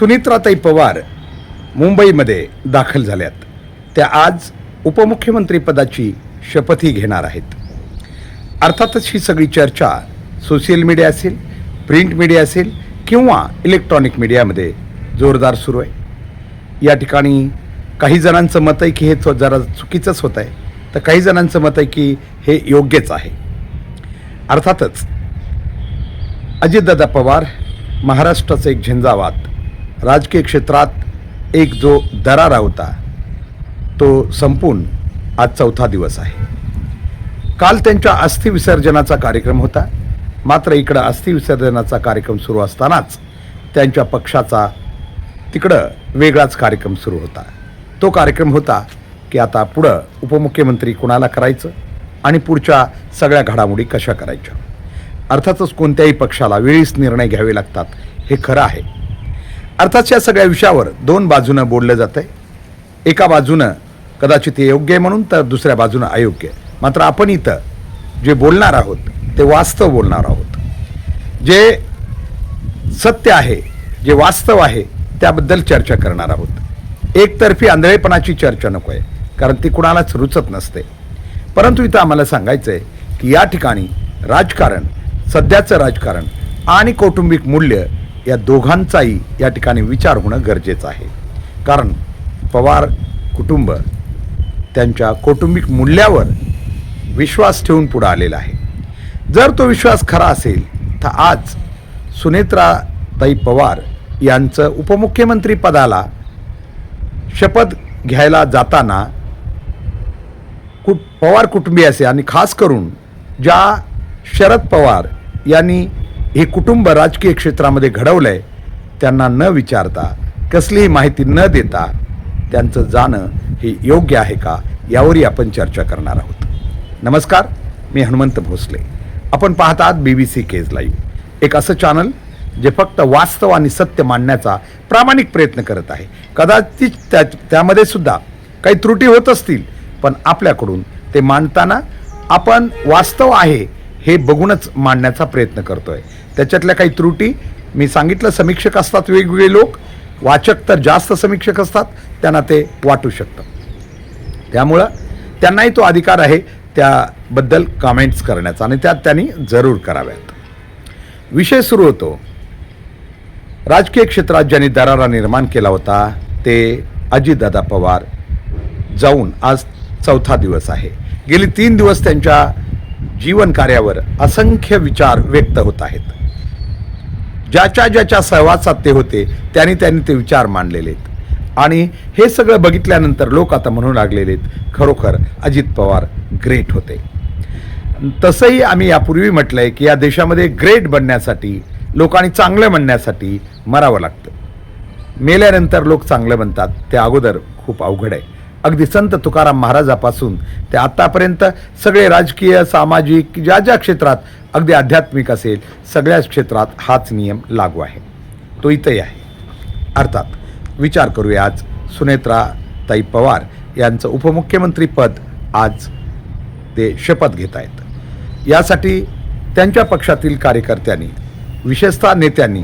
सुनित्राताई पवार मुंबईमध्ये दाखल झाल्यात. त्या आज उपमुख्यमंत्रीपदाची शपथही घेणार आहेत. अर्थातच ही सगळी चर्चा सोशल मीडिया असेल प्रिंट मीडिया असेल किंवा इलेक्ट्रॉनिक मीडियामध्ये जोरदार सुरू आहे. या ठिकाणी काही जणांचं मत आहे की हे जरा चुकीचंच होत आहे. तर काही जणांचं मत आहे की हे योग्यच आहे. अर्थातच अजितदादा पवार महाराष्ट्राचं एक झंझावात राजकीय क्षेत्रात एक जो दरारा होता तो संपून आज चौथा दिवस आहे. काल त्यांच्या अस्थिविसर्जनाचा कार्यक्रम होता. मात्र इकडं अस्थिविसर्जनाचा कार्यक्रम सुरू असतानाच त्यांच्या पक्षाचा तिकडं वेगळाच कार्यक्रम सुरू होता. तो कार्यक्रम होता की आता पुढं उपमुख्यमंत्री कुणाला करायचं आणि पुढच्या सगळ्या घडामोडी कशा करायच्या? अर्थातच कोणत्याही पक्षाला वेळीच निर्णय घ्यावे लागतात हे खरं आहे. अर्थात या सगळ्या विषयावर दोन बाजूनं बोललं जातं आहे एका बाजूनं कदाचित हे योग्य आहे म्हणून तर दुसऱ्या बाजूनं अयोग्य आहे. मात्र आपण इथं जे बोलणार आहोत ते वास्तव बोलणार आहोत. जे सत्य आहे जे वास्तव आहे त्याबद्दल चर्चा करणार आहोत. एकतर्फी आंधळेपणाची चर्चा नको आहे कारण ती कुणालाच रुचत नसते. परंतु इथं आम्हाला सांगायचं आहे की या ठिकाणी राजकारण सध्याचं राजकारण आणि कौटुंबिक मूल्य या दोघांचाही या ठिकाणी विचार होणं गरजेचं आहे. कारण पवार कुटुंब त्यांच्या कौटुंबिक मूल्यावर विश्वास ठेवून पुढं आलेला आहे. जर तो विश्वास खरा असेल तर आज सुनेत्राताई पवार यांचं उपमुख्यमंत्री पदाला शपथ घ्यायला जाताना कुट पवार कुटुंबियाचे आणि खास करून ज्या शरद पवार यांनी हे कुटुंब राजकीय क्षेत्रामध्ये घडवलंय त्यांना न विचारता कसलीही माहिती न देता त्यांचं जाणं हे योग्य आहे का यावरही आपण चर्चा करणार आहोत. नमस्कार मी हनुमंत भोसले. आपण पाहत आहात B B C Kaij live एक असं चॅनल जे फक्त वास्तव आणि सत्य मांडण्याचा प्रामाणिक प्रयत्न करत आहे. कदाचित त्या त्यामध्ये सुद्धा काही त्रुटी होत असतील पण आपल्याकडून ते मांडताना आपण वास्तव आहे हे बघूनच मांडण्याचा प्रयत्न करतो आहे त्याच्यातल्या काही त्रुटी मी सांगितलं समीक्षक असतात वेगवेगळे लोक. वाचक तर जास्त समीक्षक असतात त्यांना ते वाटू शकतं. त्यामुळं त्यांनाही तो अधिकार आहे त्याबद्दल कमेंट्स करण्याचा आणि त्या त्यांनी जरूर कराव्यात. विषय सुरू होतो. राजकीय क्षेत्रात ज्यांनी दरारा निर्माण केला होता ते अजितदादा पवार जाऊन आज चौथा दिवस आहे. गेली तीन दिवस त्यांच्या जीवन कार्यावर असंख्य विचार व्यक्त होत आहेत. ज्याच्या ज्याच्या सहवासात ते होते त्यांनी त्यांनी ते विचार मांडलेले आहेत. आणि हे सगळं बघितल्यानंतर लोक आता म्हणू लागलेले आहेत खरोखर अजित पवार ग्रेट होते. तसंही आम्ही यापूर्वी म्हटलं आहे की या देशामध्ये ग्रेट बनण्यासाठी लोकांनी चांगलं म्हणण्यासाठी मरावं लागतं. मेल्यानंतर लोक चांगलं म्हणतात ते अगोदर खूप अवघड आहे. अगदी संत तुकाराम महाराजापासून ते आत्तापर्यंत सगळे राजकीय सामाजिक ज्या ज्या क्षेत्रात अगदी आध्यात्मिक असेल सगळ्याच क्षेत्रात हाच नियम लागू आहे. तो इथंही आहे. अर्थात विचार करूया आज सुनेत्रा ताई पवार यांचं उपमुख्यमंत्रीपद आज ते शपथ घेत आहेत. यासाठी त्यांच्या पक्षातील कार्यकर्त्यांनी विशेषतः नेत्यांनी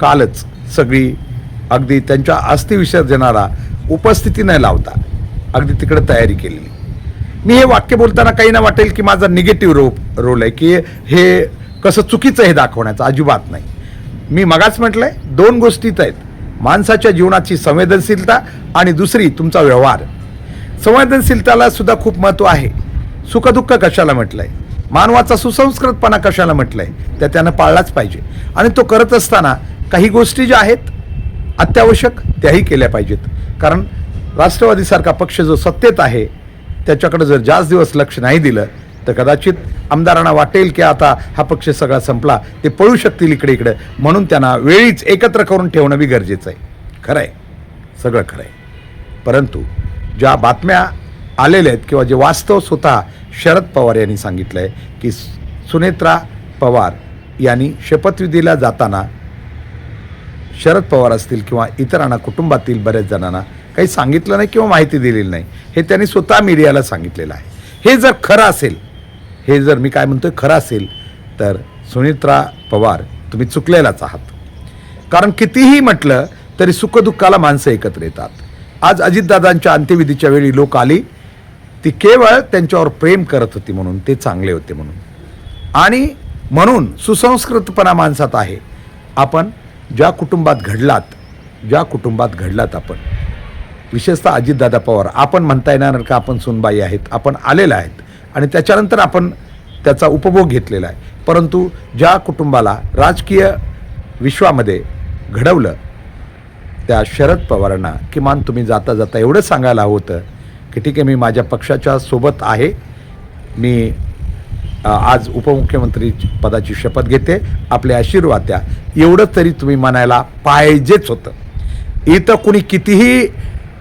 कालच सगळी अगदी त्यांच्या अस्थिविसर्जनाला उपस्थिती न लावता अगदी तिकडे तयारी केलेली. मी हे वाक्य बोलताना काही ना वाटेल की माझा निगेटिव्ह रो रोल आहे की हे कसं चुकीचं हे दाखवण्याचं अजिबात नाही. मी मगाच आहे दोन गोष्टीच आहेत. माणसाच्या जीवनाची संवेदनशीलता आणि दुसरी तुमचा व्यवहार. संवेदनशीलताला सुद्धा खूप महत्त्व आहे. सुखदुःख कशाला म्हटलं आहे मानवाचा सुसंस्कृतपणा कशाला म्हटलं आहे त्या त्यानं पाळलाच पाहिजे. आणि तो करत असताना काही गोष्टी ज्या आहेत अत्यावश्यक त्याही केल्या पाहिजेत. कारण राष्ट्रवादीसारखा पक्ष जो सत्तेत आहे त्याच्याकडे जर जास्त दिवस लक्ष नाही दिलं तर कदाचित आमदारांना वाटेल की आता हा पक्ष सगळा संपला ते पळू शकतील इकडे इकडे. म्हणून त्यांना वेळीच एकत्र करून ठेवणं बी गरजेचं आहे. खरं आहे सगळं खरं आहे परंतु ज्या बातम्या आलेल्या आहेत किंवा जे वास्तव स्वतः शरद पवार यांनी सांगितलं आहे की सुनेत्रा पवार यांनी शपथविधीला जाताना शरद पवार असतील किंवा इतरांना कुटुंबातील बऱ्याच जणांना काही सांगितलं नाही किंवा माहिती दिलेली नाही. हे त्यांनी स्वतः मीडियाला सांगितलेलं आहे. हे जर खरं असेल हे जर मी काय म्हणतोय खरं असेल तर सुनित्रा पवार तुम्ही चुकलेलाच आहात. कारण कितीही म्हटलं तरी सुखदुःखाला माणसं एकत्र येतात. आज अजितदादांच्या अंत्यविधीच्या वेळी लोक आली. ती केवळ त्यांच्यावर प्रेम करत होती म्हणून ते चांगले होते म्हणून. आणि म्हणून सुसंस्कृतपणा माणसात आहे. आपण ज्या कुटुंबात घडलात ज्या कुटुंबात घडलात आपण विशेषतः अजितदादा पवार. आपण म्हणता येणार का आपण सुनबाई आहेत? आपण आलेलं आहेत. आणि त्याच्यानंतर आपण त्याचा उपभोग घेतलेला आहे. परंतु ज्या कुटुंबाला राजकीय विश्वामध्ये घडवलं त्या शरद पवारांना किमान तुम्ही जाता जाता एवढं सांगायला होतं की ठीक आहे मी माझ्या पक्षाच्या सोबत आहे. मी आज उपमुख्यमंत्री पदाची शपथ घेते. आपले आशीर्वाद द्या. एवढं तरी तुम्ही म्हणायला पाहिजेच होतं. इथं कुणी कितीही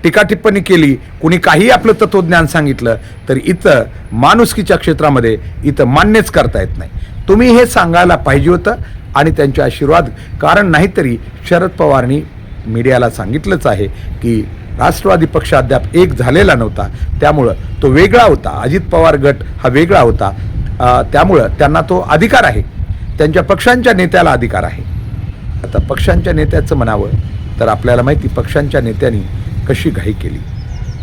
टीकाटिप्पणी केली कुणी काही आपलं तत्वज्ञान सांगितलं तर इथं माणुसकीच्या क्षेत्रामध्ये इथं मान्यच करता येत नाही. तुम्ही हे सांगायला पाहिजे होतं आणि त्यांचे आशीर्वाद कारण नाहीतरी शरद पवारनी मीडियाला सांगितलंच आहे की राष्ट्रवादी पक्ष अद्याप एक झालेला नव्हता. त्यामुळं तो वेगळा होता. अजित पवार गट हा वेगळा होता. त्यामुळं त्यांना तो अधिकार आहे. त्यांच्या पक्षांच्या नेत्याला अधिकार आहे. आता पक्षांच्या नेत्याचं म्हणावं तर आपल्याला माहिती पक्षांच्या नेत्यांनी अशी घाई केली?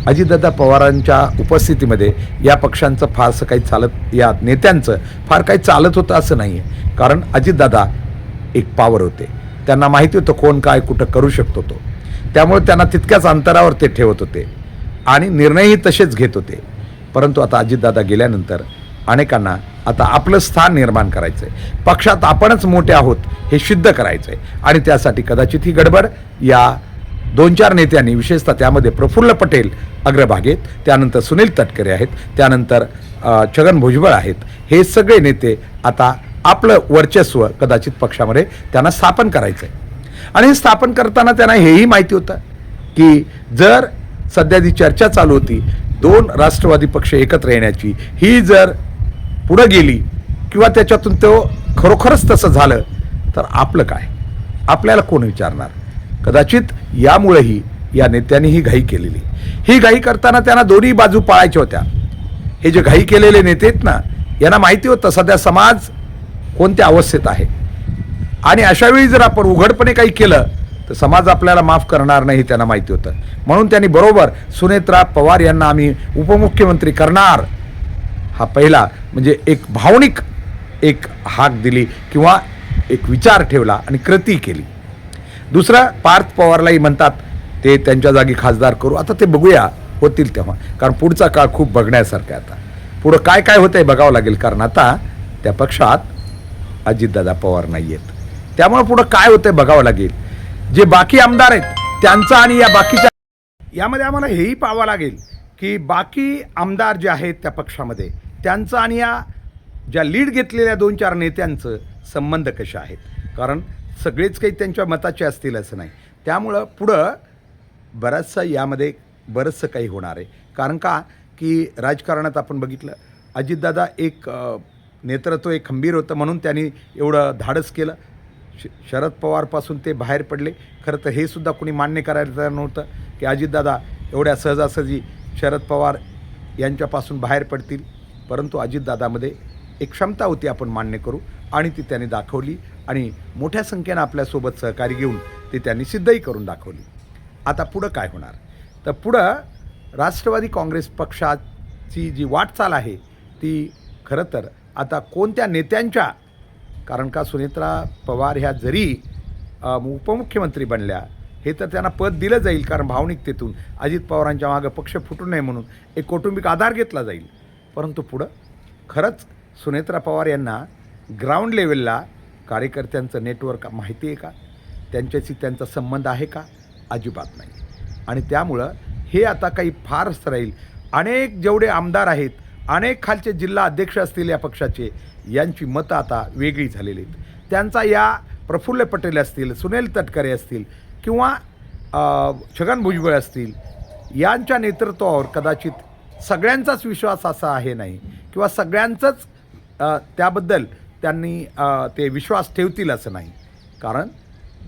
अजितदादा पवारांच्या उपस्थितीमध्ये या पक्षांचं फारसं काही चालत या नेत्यांचं फार काही चालत होतं असं नाही आहे कारण अजितदादा एक पावर होते. त्यांना माहिती होतं कोण काय कुठं करू शकतो तो. त्यामुळे त्यांना तितक्याच अंतरावर ते ठेवत होते. आणि निर्णयही तसेच घेत होते. परंतु आता अजितदादा गेल्यानंतर अनेकांना आता आपलं स्थान निर्माण करायचं आहे पक्षात आपणच मोठे आहोत हे सिद्ध करायचं आहे आणि त्यासाठी कदाचित ही गडबड या दोन चार नेत्यांनी विशेषतः त्यामध्ये प्रफुल्ल पटेल अग्रभागेत त्यानंतर सुनील तटकरे आहेत त्यानंतर छगन भुजबळ आहेत. हे सगळे नेते आता आपलं वर्चस्व कदाचित पक्षामध्ये त्यांना स्थापन करायचं आहे आणि हे स्थापन करताना त्यांना हेही माहिती होतं की जर सध्या जी चर्चा चालू होती दोन राष्ट्रवादी पक्ष एकत्र येण्याची ही जर पुढं गेली किंवा त्याच्यातून तो खरोखरच तसं झालं तर आपलं काय? आपल्याला कोण विचारणार? कदाचित यामुळेही या नेत्यांनी ही घाई केलेली. ही घाई करताना त्यांना दोन्ही बाजू पाळायच्या होत्या. हे जे घाई केलेले नेते आहेत ना यांना माहिती होतं सध्या समाज कोणत्या अवस्थेत आहे. आणि अशावेळी जर आपण उघडपणे काही केलं तर समाज आपल्याला माफ करणार नाही हे त्यांना माहिती होतं. म्हणून त्यांनी बरोबर सुनेत्रा पवार यांना आम्ही उपमुख्यमंत्री करणार हा पहिला म्हणजे एक भावनिक एक हाक दिली किंवा एक विचार ठेवला आणि कृती केली. दुसरं पार्थ पवारलाही म्हणतात ते त्यांच्या जागी खासदार करू. आता ते बघूया होतील तेव्हा. कारण पुढचा काळ खूप बघण्यासारखा आहे आता. पुढं काय काय होतं आहे बघावं लागेल. कारण आता त्या पक्षात अजितदादा पवार नाही आहेत. त्यामुळे पुढं काय होतंय बघावं लागेल. जे बाकी आमदार आहेत त्यांचं आणि या बाकीच्या यामध्ये आम्हाला हेही पाहावं लागेल की बाकी आमदार जे आहेत त्या पक्षामध्ये त्यांचं आणि या ज्या लीड घेतलेल्या दोन चार नेत्यांचं संबंध कसे आहेत. कारण सगळेच काही त्यांच्या मताचे असतील असं नाही. त्यामुळं पुढं बराचसा यामध्ये बरंचसं काही होणार आहे. कारण का? की राजकारणात आपण बघितलं अजितदादा एक नेतृत्व एक खंबीर होतं म्हणून त्यांनी एवढं धाडस केलं. श शरद पवारपासून ते बाहेर पडले. खरं तर हे सुद्धा कोणी मान्य करायला तयार नव्हतं की अजितदादा एवढ्या सहजासहजी शरद पवार यांच्यापासून बाहेर पडतील. परंतु अजितदादामध्ये एक क्षमता होती आपण मान्य करू आणि ती त्याने दाखवली. आणि मोठ्या संख्येनं आपल्यासोबत सहकारी घेऊन ती त्यांनी सिद्धही करून दाखवली. आता पुढं काय होणार? तर पुढं राष्ट्रवादी काँग्रेस पक्षाची जी वाटचाल आहे ती खरं तर आता कोणत्या नेत्यांच्या? कारण का सुनेत्रा पवार ह्या जरी उपमुख्यमंत्री बनल्या हे तर त्यांना पद दिलं जाईल कारण भावनिकतेतून अजित पवारांच्या मागं पक्ष फुटू नये म्हणून एक कौटुंबिक आधार घेतला जाईल. परंतु पुढं खरंच सुनेत्रा पवार यांना ग्राउंड लेवलला कार्यकर्त्यांचं नेटवर्क माहिती आहे का? त्यांच्याशी त्यांचा संबंध आहे का? अजिबात नाही. आणि त्यामुळं हे आता काही फारच राहील. अनेक जेवढे आमदार आहेत अनेक खालचे जिल्हा अध्यक्ष असतील या पक्षाचे यांची मतं आता वेगळी झालेली आहेत. त्यांचा या प्रफुल्ल पटेल असतील सुनील तटकरे असतील किंवा छगन भुजबळ असतील यांच्या नेतृत्वावर कदाचित सगळ्यांचाच विश्वास असा आहे नाही. किंवा सगळ्यांचंच त्याबद्दल त्यांनी ते विश्वास ठेवतील असं नाही. कारण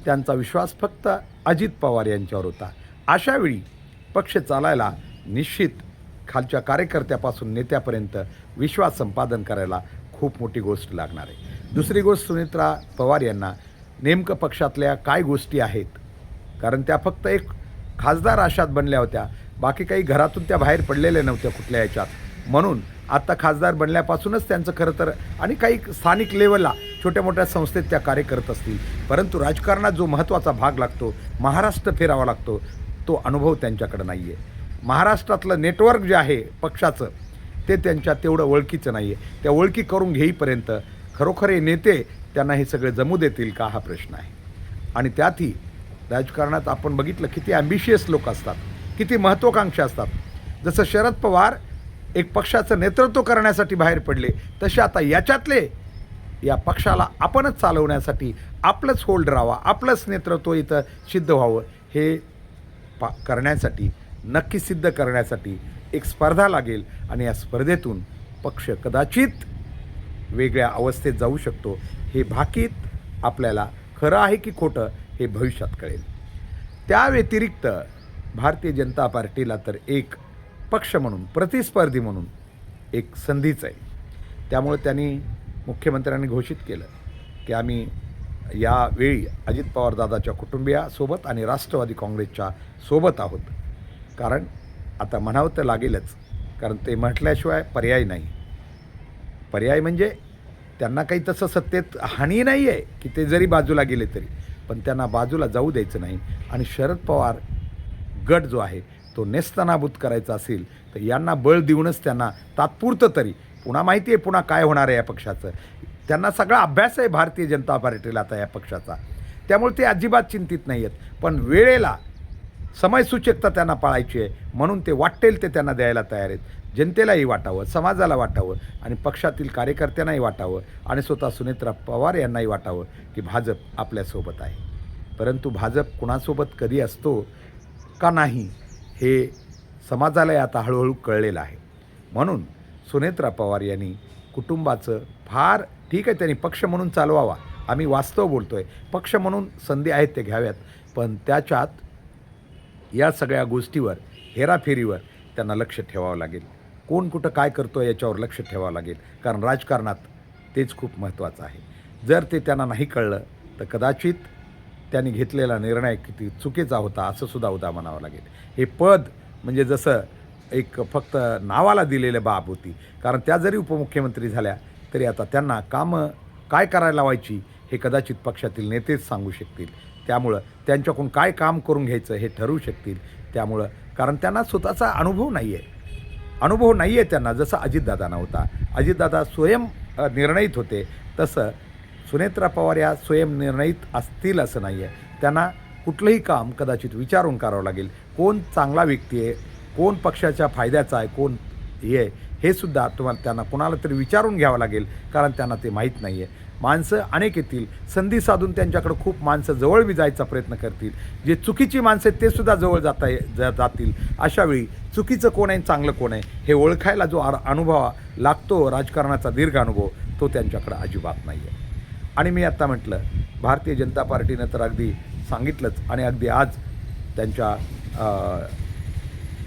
त्यांचा विश्वास फक्त अजित पवार यांच्यावर होता. अशावेळी पक्ष चालायला निश्चित खालच्या कार्यकर्त्यापासून नेत्यापर्यंत विश्वास संपादन करायला खूप मोठी गोष्ट लागणार आहे. दुसरी गोष्ट सुनेत्रा पवार यांना नेमकं पक्षातल्या काय गोष्टी आहेत? कारण त्या फक्त एक खासदार आशात बनल्या होत्या. बाकी काही घरातून त्या बाहेर पडलेल्या नव्हत्या कुठल्या याच्यात. म्हणून आत्ता खासदार बनल्यापासूनच त्यांचं खरं तर आणि काही स्थानिक लेवलला छोट्या मोठ्या संस्थेत त्या कार्य करत असतील. परंतु राजकारणात जो महत्त्वाचा भाग लागतो महाराष्ट्र फिरावा लागतो तो अनुभव त्यांच्याकडे नाही आहे महाराष्ट्रातलं नेटवर्क जे आहे पक्षाचं ते त्यांच्या तेवढं ओळखीचं नाही आहे त्या ओळखी करून घेईपर्यंत खरोखर हे नेते त्यांना हे सगळे जमू देतील का हा प्रश्न आहे. आणि त्यातही राजकारणात आपण बघितलं किती ॲम्बिशियस लोक असतात किती महत्त्वाकांक्षा असतात. जसं शरद पवार एक पक्षाचं नेतृत्व करण्यासाठी बाहेर पडले. तसे आता याच्यातले या पक्षाला आपणच चालवण्यासाठी आपलंच होल्ड राहावा आपलंच नेतृत्व इथं सिद्ध व्हावं. हे पा करण्यासाठी नक्की सिद्ध करण्यासाठी एक स्पर्धा लागेल आणि या स्पर्धेतून पक्ष कदाचित वेगळ्या अवस्थेत जाऊ शकतो. हे भाकीत आपल्याला खरं आहे की खोटं हे भविष्यात कळेल. त्या व्यतिरिक्त भारतीय जनता पार्टीला तर एक पक्ष म्हणून प्रतिस्पर्धी म्हणून एक संधीच आहे. त्यामुळे त्यांनी मुख्यमंत्र्यांनी घोषित केलं की आम्ही यावेळी अजित पवार दादाच्या कुटुंबियासोबत आणि राष्ट्रवादी काँग्रेसच्या सोबत आहोत. कारण आता म्हणावं तर लागेलच कारण ते म्हटल्याशिवाय पर्याय नाही. पर्याय म्हणजे त्यांना काही तसं सत्तेत हानी नाही आहे की ते जरी बाजूला गेले तरी पण त्यांना बाजूला जाऊ द्यायचं नाही. आणि शरद पवार गट जो आहे तो नेस्तनाबूत करायचा असेल तर यांना बळ देऊनच त्यांना तात्पुरतं तरी पुन्हा माहिती आहे पुन्हा काय होणार आहे या पक्षाचं? त्यांना सगळा अभ्यास आहे भारतीय जनता पार्टीला आता या पक्षाचा. त्यामुळे ते अजिबात चिंतित नाही आहेत पण वेळेला समयसूचकता त्यांना पाळायची आहे म्हणून ते वाटेल ते त्यांना द्यायला तयार आहेत. जनतेलाही वाटावं समाजाला वाटावं आणि पक्षातील कार्यकर्त्यांनाही वाटावं आणि स्वतः सुनेत्रा पवार यांनाही वाटावं की भाजप आपल्यासोबत आहे. परंतु भाजप कुणासोबत कधी असतो का नाही हे समाजालाही आता हळूहळू कळलेलं आहे. म्हणून सुनेत्रा पवार यांनी कुटुंबाचं फार ठीक आहे त्यांनी पक्ष म्हणून चालवावा. आम्ही वास्तव बोलतो आहे पक्ष म्हणून संधी आहेत ते घ्याव्यात. पण त्याच्यात या सगळ्या गोष्टीवर हेराफेरीवर त्यांना लक्ष ठेवावं लागेल. कोण कुठं काय करतो याच्यावर लक्ष ठेवावं लागेल. कारण राजकारणात तेच खूप महत्त्वाचं आहे. जर ते त्यांना नाही कळलं तर कदाचित त्यांनी घेतलेला निर्णय किती चुकीचा होता असं सुद्धा उदा म्हणावं लागेल. हे पद म्हणजे जसं एक फक्त नावाला दिलेलं बाब होती कारण त्या जरी उपमुख्यमंत्री झाल्या तरी आता त्यांना कामं काय करायला लावायची हे कदाचित पक्षातील नेतेच सांगू शकतील. त्यामुळं त्यांच्याकडून काय काम करून घ्यायचं हे ठरवू शकतील. त्यामुळं कारण त्यांना स्वतःचा अनुभव नाही आहे अनुभव नाही आहे त्यांना जसं अजितदादांना होता. अजितदादा स्वयं निर्णयित होते तसं सुनेत्रा पवार या स्वयंनिर्णयित असतील असं नाही आहे त्यांना कुठलंही काम कदाचित विचारून करावं लागेल. कोण चांगला व्यक्ती आहे? कोण पक्षाच्या फायद्याचा आहे? कोण हे आहे? हे सुद्धा तुम्हाला त्यांना कोणाला तरी विचारून घ्यावं लागेल कारण त्यांना ते माहीत नाही आहे माणसं अनेक येतील. संधी साधून त्यांच्याकडे खूप माणसं जवळ बी जायचा प्रयत्न करतील. जे चुकीची माणसं आहेत ते सुद्धा जवळ जाता जा जातील. अशावेळी चुकीचं कोण आहे आणि चांगलं कोण आहे हे ओळखायला जो अर- अनुभव लागतो राजकारणाचा दीर्घ अनुभव तो त्यांच्याकडे अजिबात नाही आहे आणि मी आत्ता म्हटलं भारतीय जनता पार्टीनं तर अगदी सांगितलंच आणि अगदी आज त्यांच्या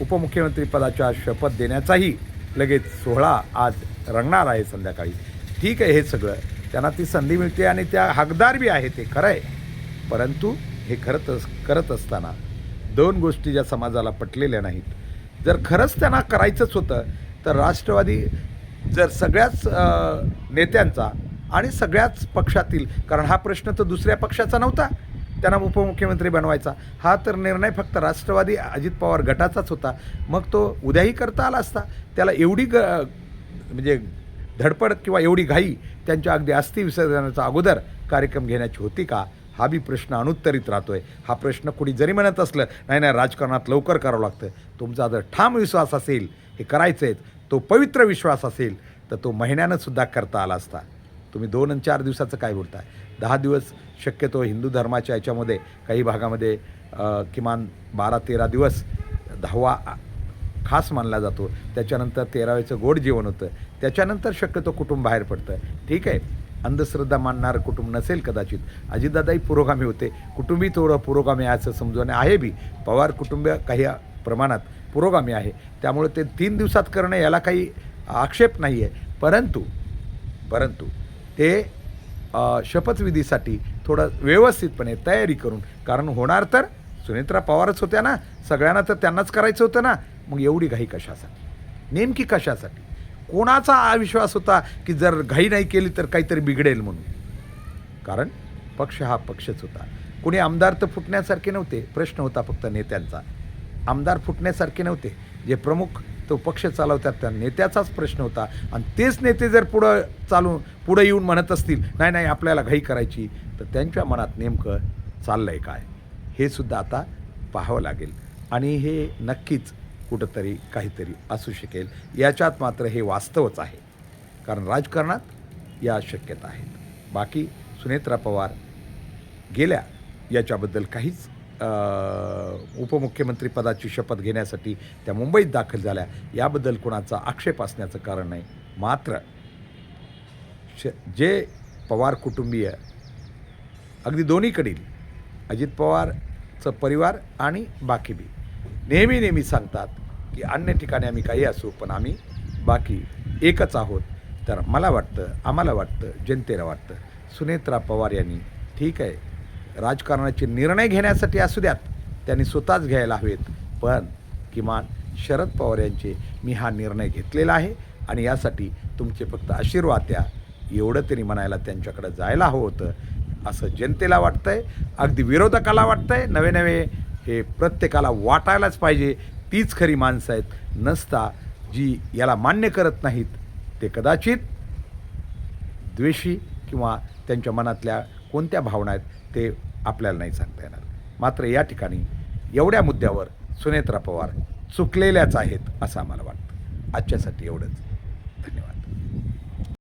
उपमुख्यमंत्रीपदाच्या शपथ देण्याचाही लगेच सोहळा आज रंगणार आहे संध्याकाळी. ठीक आहे हे सगळं. त्यांना ती संधी मिळते आणि त्या हकदार बी आहे ते खरं आहे. परंतु हे करत अस करत असताना दोन गोष्टी ज्या समाजाला पटलेल्या नाहीत. जर खरंच त्यांना करायचंच होतं तर राष्ट्रवादी जर सगळ्याच नेत्यांचा आणि सगळ्याच पक्षातील कारण हा प्रश्न तर दुसऱ्या पक्षाचा नव्हता त्यांना उपमुख्यमंत्री बनवायचा. हा तर निर्णय फक्त राष्ट्रवादी अजित पवार गटाचाच होता. मग तो उद्याही करता आला असता. त्याला एवढी ग म्हणजे धडपड किंवा एवढी घाई त्यांच्या अगदी अस्थि विसर्जनाचा अगोदर कार्यक्रम घेण्याची होती का? हा बी प्रश्न अनुत्तरित राहतोय. हा प्रश्न कुणी जरी म्हणत असलं नाही नाही राजकारणात लवकर करावं लागतं. तुमचा जर ठाम विश्वास असेल हे करायचं आहे तो पवित्र विश्वास असेल तर तो महिन्यानं सुद्धा करता आला असता. तुम्ही दोन आणि चार दिवसाचं काय बोलताय? दहा दिवस शक्यतो हिंदू धर्माच्या याच्यामध्ये काही भागामध्ये किमान बारा तेरा दिवस दहावा खास मानला जातो. त्याच्यानंतर तेरावेचं गोड जेवण होतं. त्याच्यानंतर शक्यतो कुटुंब बाहेर पडतं. ठीक आहे? अंधश्रद्धा मानणारं कुटुंब नसेल कदाचित. अजितदादाही पुरोगामी होते. कुटुंबी थोडं पुरोगामी आहे असं समजून आहे बी. पवार कुटुंब काही प्रमाणात पुरोगामी आहे. त्यामुळे ते तीन दिवसात करणं याला काही आक्षेप नाही आहे परंतु परंतु ते शपथविधीसाठी थोडं व्यवस्थितपणे तयारी करून कारण होणार तर सुनेत्रा पवारच होत्या ना सगळ्यांना तर त्यांनाच करायचं होतं ना मग एवढी घाई कशासाठी? नेमकी कशासाठी? कोणाचा अविश्वास विश्वास होता की जर घाई नाही केली तर काहीतरी बिघडेल म्हणून? कारण पक्ष हा पक्षच होता. कोणी आमदार तर फुटण्यासारखे नव्हते प्रश्न होता फक्त नेत्यांचा. आमदार फुटण्यासारखे नव्हते. जे प्रमुख तो पक्ष चालवतात त्या नेत्याचाच प्रश्न होता. आणि तेच नेते जर पुढं चालून पुढं येऊन म्हणत असतील नाही नाही आपल्याला घाई करायची तर त्यांच्या मनात नेमकं चाललं आहे काय? हे सुद्धा आता पाहावं लागेल. आणि हे नक्कीच कुठंतरी काहीतरी असू शकेल. याच्यात मात्र हे वास्तवच आहे. कारण राजकारणात या शक्यता आहेत. बाकी सुनेत्रा पवार गेल्या याच्याबद्दल काहीच उपमुख्यमंत्री पदाची शपथ घेण्यासाठी त्या मुंबईत दाखल झाल्या. याबद्दल कोणाचा आक्षेप असण्याचं कारण नाही. मात्र श जे पवार कुटुंबीय अगदी दोन्हीकडील अजित पवारचं परिवार आणि बाकी बी नेहमी नेहमी सांगतात की अन्य ठिकाणी आम्ही काही असू पण आम्ही बाकी एकच आहोत. तर मला वाटतं आम्हाला वाटतं जनतेला वाटतं सुनेत्रा पवार यांनी ठीक आहे राजकारणाचे निर्णय घेण्यासाठी असू द्यात त्यांनी स्वतःच घ्यायला हवेत. पण किमान शरद पवार यांचे मी हा निर्णय घेतलेला आहे आणि यासाठी तुमचे फक्त आशीर्वाद द्या. एवढं तरी म्हणायला त्यांच्याकडे जायला हवं होतं असं जनतेला वाटतं आहे अगदी विरोधकाला वाटतं आहे नवे नवे हे प्रत्येकाला वाटायलाच पाहिजे. तीच खरी माणसं आहेत. नसता जी याला मान्य करत नाहीत ते कदाचित द्वेषी किंवा त्यांच्या मनातल्या कोणत्या भावना आहेत ते आपल्याला नाही सांगता येणार. मात्र या ठिकाणी एवढ्या मुद्द्यावर सुनेत्रा पवार चुकलेल्याच आहेत असं आम्हाला वाटतं. आजच्यासाठी एवढंच.